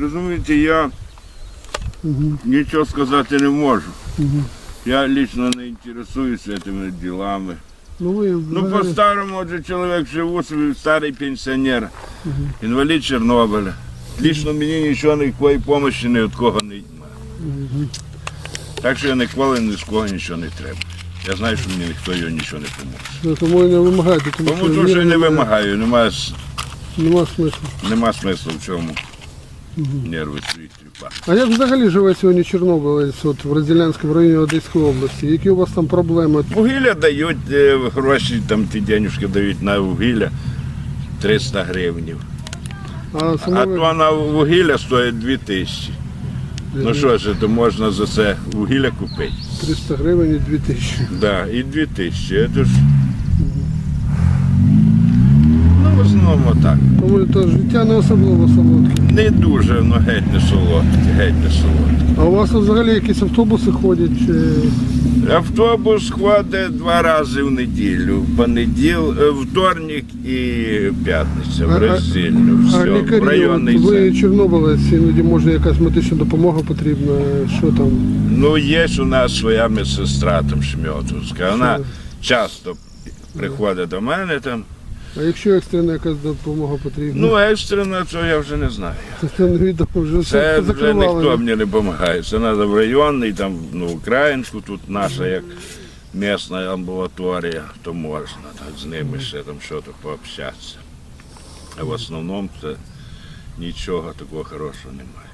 Розумієте, я Угу. нічого сказати не можу. Угу. Я лично не інтересуюся цими ділами. Ну ви Ну, по-старому, отже, чоловік живу собі, старий пенсіонер, інвалід Чорнобиля. Лично мені нічого, ніякої допомоги ні від кого не немає. Так що я ніколи ні з кого нічого не треба. Я знаю, що мені ніхто його нічого не поможе. Ну, Тому і не вимагайте, тому, Тому то, що я не вимагаю, немає, Нема смислу. нема смислу в цьому нерви свої тріпати. А як взагалі живе сьогодні Чорнобилець от, в Розділянському районі Одеської області? Які у вас там проблеми? Вугілля дають е, гроші, там ті денежки дають на вугілля 300 гривень. А саме А то на вугілля стоїть 2 тисячі. Ну що ж, то можна за це вугілля купити. 300 гривень і 2 тисячі. Да, і 2 тисячі. Це ж... Ну, в так. Тому то життя не особливо солодке. Не дуже, ну геть не солодке, геть не солодке. А у вас взагалі якісь автобуси ходять? Чи... Автобус ходить два рази в неділю. Понеділ, е, вторник і п'ятниця в А- а- роздільну. А Все, в лікарі, районний ви центр. Чорнобилець, іноді може якась медична допомога потрібна. Що там? Ну, є у нас своя медсестра там Шмьотовська. Вона часто приходить до мене там. А якщо екстрена якась допомога потрібна? Ну, екстрено, то я вже не знаю. це невідомо, вже Це вже ніхто мені не допомагає. Це треба в районний, там, ну, українську, тут наша як місна амбулаторія, то можна так, з ними ще там щось пообщатися. А в основному це нічого такого хорошого немає.